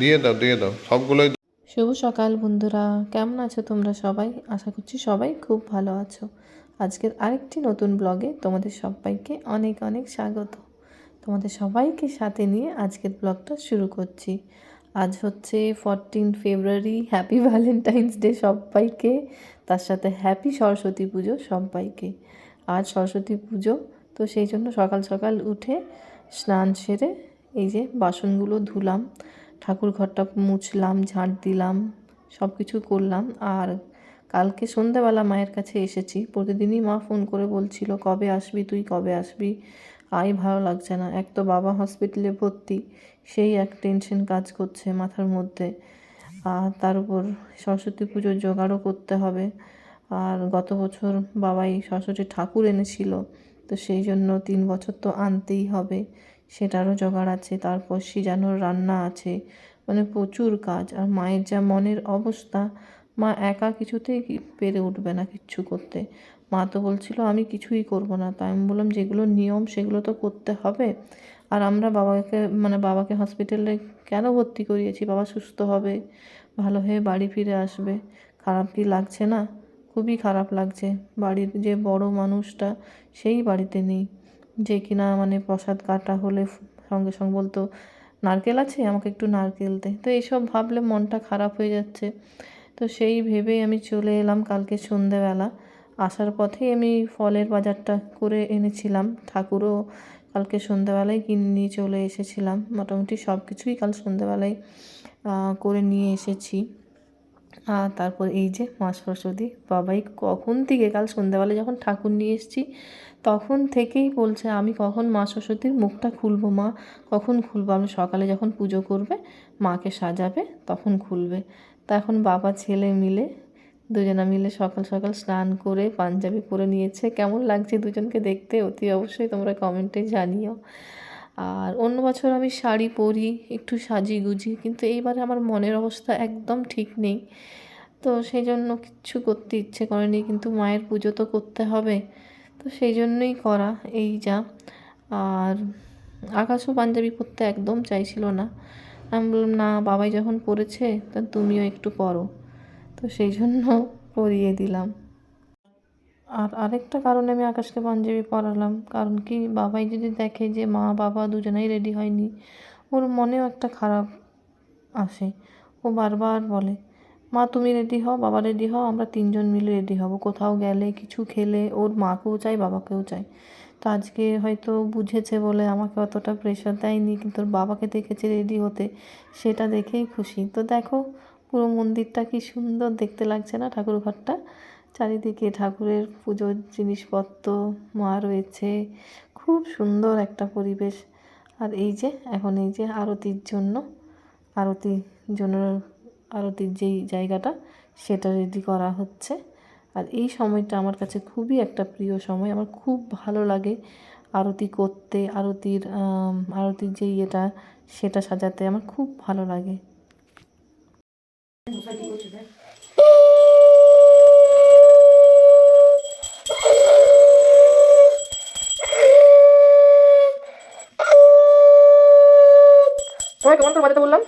দিয়ে দাও দিয়ে দাও, সবগুলোই শুভ সকাল বন্ধুরা, কেমন আছো তোমরা সবাই? আশা করছি সবাই খুব ভালো আছো। আজকের আরেকটি নতুন ব্লগে তোমাদের সবাইকে অনেক অনেক স্বাগত। তোমাদের সবাইকে সাথে নিয়ে আজকের ব্লগটা শুরু করছি। আজ হচ্ছে fourteen February happy Valentine's day সবাইকে, তার সাথে হ্যাপি সরস্বতী পুজো সবাইকে। আজ সরস্বতী পুজো, তো সেই জন্য সকাল সকাল উঠে স্নান সেরে এই যে বাসনগুলো ধুলাম। ঠাকুর ঘরটা মুছলাম, ঝাঁট দিলাম সব কিছু করলাম। আর কালকে সন্ধ্যাবেলা মায়ের কাছে এসেছি। প্রতিদিনই মা ফোন করে বলছিল, কবে আসবি তুই? কবে আসবি? আই ভালো লাগছে না। এক তো বাবা হসপিটালে ভর্তি, সেই এক টেনশন কাজ করছে মাথার মধ্যে। আর তার উপর সরস্বতী পুজোর জোগাড়ও করতে হবে। আর গত বছর বাবাই সরস্বতী ঠাকুর এনেছিল, তো সেই জন্য তিন বছর তো আনতেই হবে। সেটারও জোগাড় আছে, তারপর সিজানোর রান্না আছে। মানে প্রচুর কাজ। আর মায়ের যা মনের অবস্থা, মা একা কিছুতেই পেরে উঠবে না কিচ্ছু করতে। মা তো বলছিল, আমি কিছুই করব না। তাই আমি বললাম, যেগুলো নিয়ম, সেগুলো তো করতে হবে। আর আমরা বাবাকে মানে বাবাকে হসপিটালে কেন ভর্তি করিয়েছি? বাবা সুস্থ হবে, ভালো হয়ে বাড়ি ফিরে আসবে। খারাপ কি লাগছে না? খুবই খারাপ লাগছে। বাড়ির যে বড় মানুষটা, সেই বাড়িতে নেই। যে কিনা মানে প্রসাদ কাটা হলে সঙ্গে সঙ্গে বলতো, নারকেল আছে? আমাকে একটু নারকেল দে। তো এইসব ভাবলে মনটা খারাপ হয়ে যাচ্ছে। তো সেই ভেবেই আমি চলে এলাম কালকে সন্ধেবেলা। আসার পথেই আমি ফলের বাজারটা করে এনেছিলাম। ঠাকুরও কালকে সন্ধেবেলায় কিনে নিয়ে চলে এসেছিলাম। মোটামুটি সব কিছুই কাল সন্ধেবেলায় করে নিয়ে এসেছি। আর তারপর এই যে মা সরস্বতী, বাবাই কখন থেকে, কাল সন্ধ্যাবেলা যখন ঠাকুর নিয়ে এসেছি, তখন থেকেই বলছে, আমি কখন মা সরস্বতীর মুখটা খুলবো মা? কখন খুলবো? আমি সকালে যখন পুজো করবে, মাকে সাজাবে, তখন খুলবে। তা এখন বাবা, ছেলে মিলে, দুজনা মিলে সকাল সকাল স্নান করে পাঞ্জাবি পরে নিয়েছে। কেমন লাগছে দুজনকে দেখতে? অতি অবশ্যই তোমরা কমেন্টে জানিও। আর অন্য বছর আমি শাড়ি পরি, একটু সাজি গুজি কিন্তু এইবারে আমার মনের অবস্থা একদম ঠিক নেই। তো সেই জন্য কিচ্ছু করতে ইচ্ছে করেনি, কিন্তু মায়ের পুজো তো করতে হবে, তো সেই জন্যই করা, এই যা। আর আকাশও পাঞ্জাবি পরতে একদম চাইছিল না। আমি বললাম, না, বাবাই যখন পড়েছে তা তুমিও একটু পরো। তো সেই জন্য পরিয়ে দিলাম। আর আরেকটা কারণে আমি আকাশকে পাঞ্জাবি পরালাম। কারণ কি? বাবাই যদি দেখে যে মা, বাবা দুজনেই রেডি হয়নি, ওর মনেও একটা খারাপ আসে। ও বারবার বলে, মা, তুমি রেডি হও, বাবা রেডি হও, আমরা তিনজন মিলে রেডি হব। কোথাও গেলে, কিছু খেলে, ওর মাকেও চাই, বাবাকেও চাই। তো আজকে হয়তো বুঝেছে বলে আমাকে অতটা প্রেশার দেয়নি, কিন্তু ওর বাবাকে দেখেছে রেডি হতে, সেটা দেখেই খুশি। তো দেখো, পুরো মন্দিরটা কি সুন্দর দেখতে লাগছে না ঠাকুর ঘরটা চারিদিকে ঠাকুরের পুজোর জিনিসপত্র, মা রয়েছে। খুব সুন্দর একটা পরিবেশ। আর এই যে, এখন এই যে আরতির জন্য আরতির জন্য, আরতির যেই জায়গাটা, সেটা রেডি করা হচ্ছে। আর এই সময়টা আমার কাছে খুবই একটা প্রিয় সময়। আমার খুব ভালো লাগে আরতি করতে, আরতির আরতির যে ইয়েটা সেটা সাজাতে। আমার খুব ভালো লাগে। কেমন করে বাজাতে বললাম।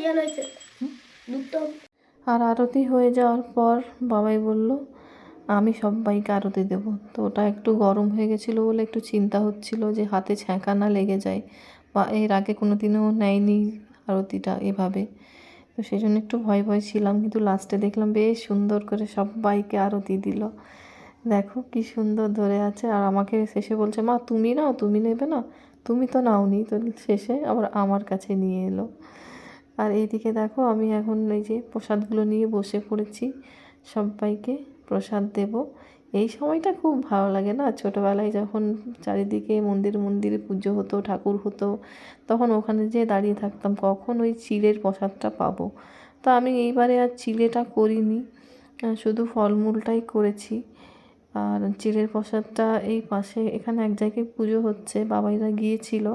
ইয়ে আর আরতি হয়ে যাওয়ার পর বাবাই বলল আমি সবাইকে আরতি দেব। তো ওটা একটু গরম হয়ে গেছিল বলে একটু চিন্তা হচ্ছিল যে হাতে ছ্যাঁকা না লেগে যায় বা এর আগে কোনো দিনও নেয়নি আরতিটা এভাবে। তো সেই জন্য একটু ভয় ভয় ছিলাম, কিন্তু লাস্টে দেখলাম বেশ সুন্দর করে সবাইকে আরতি দিল। দেখো কি সুন্দর ধরে আছে। আর আমাকে শেষে বলছে, মা, তুমি নাও, তুমি নেবে না? তুমি তো নাওনি। তো শেষে আবার আমার কাছে নিয়ে এলো। আর এইদিকে দেখো আমি এখন এই যে প্রসাদগুলো নিয়ে বসে পড়েছি সবাইকে প্রসাদ দেব। এই সময়টা খুব ভালো লাগে না? ছোটোবেলায় যখন চারিদিকে মন্দির মন্দিরে, পুজো হতো, ঠাকুর হতো, তখন ওখানে যেয়ে দাঁড়িয়ে থাকতাম, কখন ওই চিলের প্রসাদটা পাবো? তো আমি এইবারে আর চিলেটা করিনি। শুধু ফলমূলটাই করেছি। আর চিলের প্রসাদটা এই পাশে, এখানে এক জায়গায় পুজো হচ্ছে, বাবাইরা গিয়েছিল,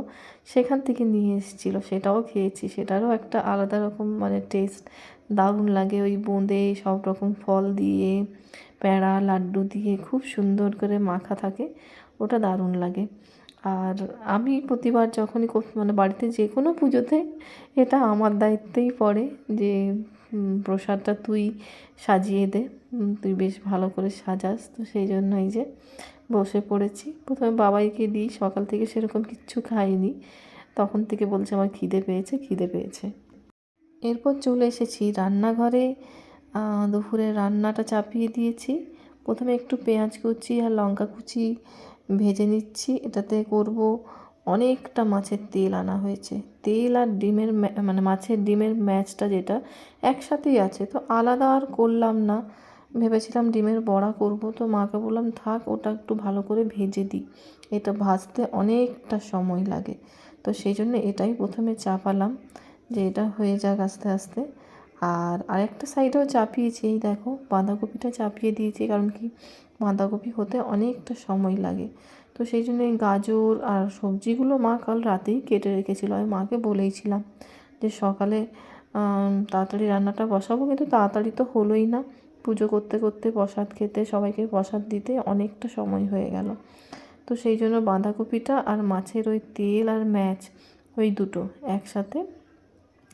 সেখান থেকে নিয়ে এসেছিল, সেটাও খেয়েছি, সেটারও একটা আলাদা রকম মানে টেস্ট দারুণ লাগে ওই বোঁদে সব রকম ফল দিয়ে প্যাড়া লাড্ডু দিয়ে, খুব সুন্দর করে মাখা থাকে, ওটা দারুণ লাগে। আর আমি প্রতিবার যখনই মানে বাড়িতে যে কোনো পুজোতে এটা আমার দায়িত্বেই পড়ে যে প্রসাদটা তুই সাজিয়ে দে তুই বেশ ভালো করে সাজাস। তো সেই জন্য এই যে বসে পড়েছি। প্রথমে বাবাইকে দিই, সকাল থেকে সেরকম কিচ্ছু খাইনি। তখন থেকে বলছে আমার খিদে পেয়েছে খিদে পেয়েছে। এরপর চলে এসেছি রান্নাঘরে। দুপুরে রান্নাটা চাপিয়ে দিয়েছি। প্রথমে একটু পেঁয়াজ কুচি আর লঙ্কা কুচি ভেজে নিচ্ছি। এটাতে করব অনেকটা মাছের তেল আনা হয়েছে। তেল আর ডিমের মানে মাছের ডিমের ম্যাচটা যেটা একসাথেই আছে। তো আলাদা আর করলাম না। ভেবেছিলাম ডিমের বড়া করব। তো মাকে বললাম, থাক, ওটা একটু ভালো করে ভেজে দিই এটা ভাজতে অনেকটা সময় লাগে। তো সেই জন্য এটাই প্রথমে চাপালাম যে এটা হয়ে যাক আস্তে আস্তে। আর আরেকটা সাইডেও চাপিয়েছি, এই দেখো, বাঁধাকপিটা চাপিয়ে দিয়েছি, কারণ কি? বাঁধাকপি হতে অনেকটা সময় লাগে। তো সেই জন্য গাজর আর সবজিগুলো মা কাল রাতেই কেটে রেখেছিল, আমি মাকে বলেইছিলাম যে সকালে তাড়াতাড়ি রান্নাটা বসাবো, কিন্তু তাড়াতাড়ি তো হলোই না। পুজো করতে করতে প্রসাদ খেতে, সবাইকে প্রসাদ দিতে অনেকটা সময় হয়ে গেল। তো সেই জন্য বাঁধাকপিটা আর মাছের ওই তেল আর ম্যাচ, ওই দুটো একসাথে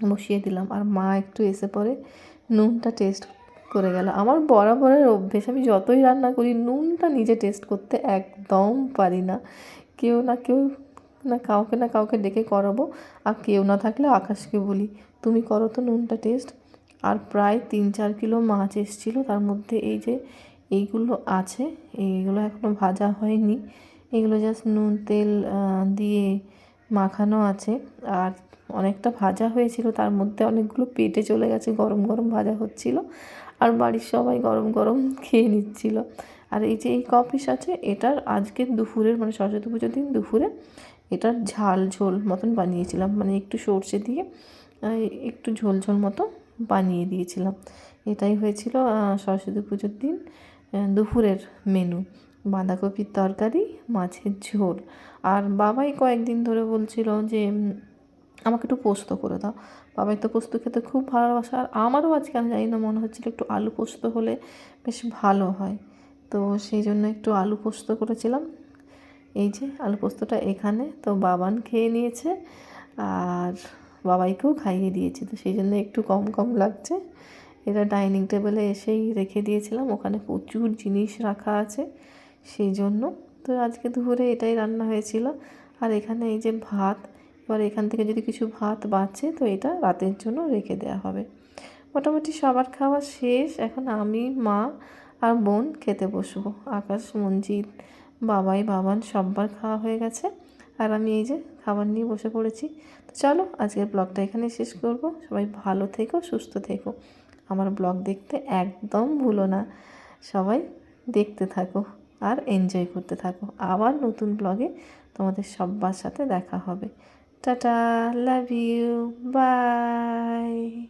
বসিয়ে দিলাম। আর মা একটু এসে পরে নুনটা টেস্ট করে গেল। আমার বরাবরের অভ্যেস, আমি যতই রান্না করি, নুনটা নিজে টেস্ট করতে একদম পারি না। কেউ না কেউ, না কাউকে না কাউকে ডেকে করাবো। আর কেউ না থাকলে আকাশকে বলি, তুমি করো তো নুনটা টেস্ট আর প্রায় তিন চার কিলো মাছ এসেছিল। তার মধ্যে এই যে এইগুলো আছে, এইগুলো এখনও ভাজা হয়নি। এগুলো জাস্ট নুন, তেল দিয়ে মাখানো আছে। আর অনেকটা ভাজা হয়েছিল, তার মধ্যে অনেকগুলো পেটে চলে গেছে, গরম গরম ভাজা হচ্ছিল। আর বাড়ির সবাই গরম গরম খেয়ে নিচ্ছিল। আর এই যে এই কপিস আছে এটার আজকে দুপুরের মানে সরস্বতী পুজোর দিন দুপুরে এটার ঝাল ঝোল মতন বানিয়েছিলাম। মানে একটু সর্ষে দিয়ে একটু ঝোল ঝোল মতো বানিয়ে দিয়েছিলাম। এটাই হয়েছিল সরস্বতী পুজোর দিন দুপুরের মেনু বাঁধাকপির তরকারি, মাছের ঝোল। আর বাবাই কয়েকদিন ধরে বলছিল যে আমাকে একটু পোস্ত করে দাও। বাবাই তো পোস্ত খেতে খুব ভালোবাসে। আর আমারও আজকে আমি জানি না, মনে হচ্ছিল একটু আলু পোস্ত হলে বেশ ভালো হয়। তো সেই জন্য একটু আলু পোস্ত করেছিলাম। এই যে আলু পোস্তটা এখানে। তো বাবান খেয়ে নিয়েছে আর বাবাইকেও খাইয়ে দিয়েছি। তো সেই জন্য একটু কম কম লাগছে। এটা ডাইনিং টেবিলে এসেই রেখে দিয়েছিলাম। ওখানে প্রচুর জিনিস রাখা আছে সেই জন্য। তো আজকে দুপুরে এটাই রান্না হয়েছিল। আর এখানে এই যে ভাত এবার এখান থেকে যদি কিছু ভাত বাঁচে, তো এটা রাতের জন্য রেখে দেওয়া হবে। মোটামুটি সবার খাওয়া শেষ। এখন আমি, মা আর বোন খেতে বসবো। আকাশ মঞ্জিত বাবাই, বাবান সববার খাওয়া হয়ে গেছে। আর আমি এই যে খাবার নিয়ে বসে পড়েছি। তো চলো, আজকের ব্লগটা এখানে শেষ করব। সবাই ভালো থেকো, সুস্থ থেকো। আমার ব্লগ দেখতে একদম ভুলো না। সবাই দেখতে থাকো আর এনজয় করতে থাকো। আবার নতুন ব্লগে তোমাদের সবার সাথে দেখা হবে। Tata, love you. Bye.